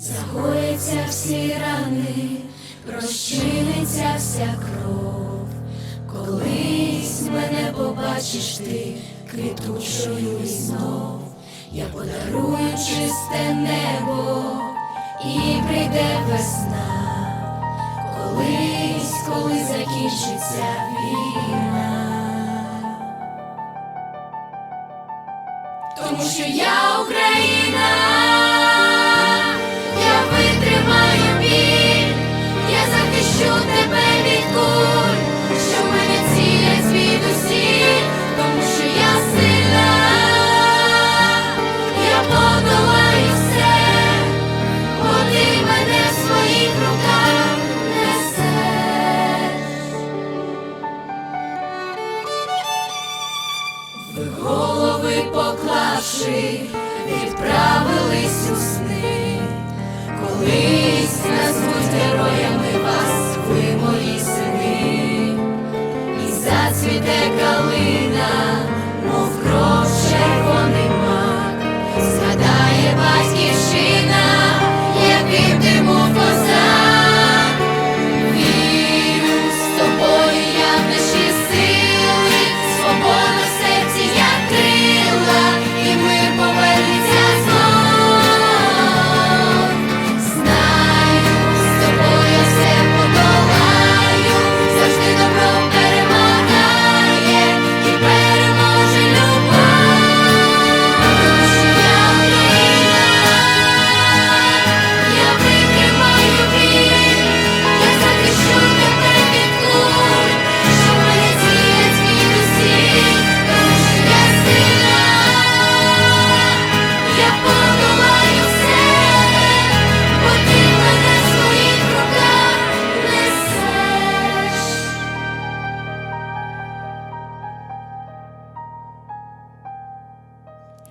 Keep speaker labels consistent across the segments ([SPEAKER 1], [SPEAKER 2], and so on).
[SPEAKER 1] загояться всі рани, розчиниться вся кров. Колись мене побачиш ти квітучою і знов, я подарую чисте небо і прийде весна. Колись, коли закінчиться війна. Тому що я Україна, поклавши, відправились у сни, колись назвуть героями вас, ви мої сини, і зацвіте калина,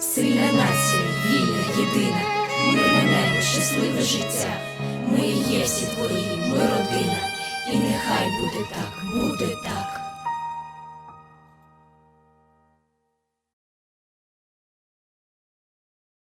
[SPEAKER 1] Сильна нація, вільна, єдина, мирне небо, щасливе життя. Ми є всі твої, ми родина, і нехай буде так, буде так.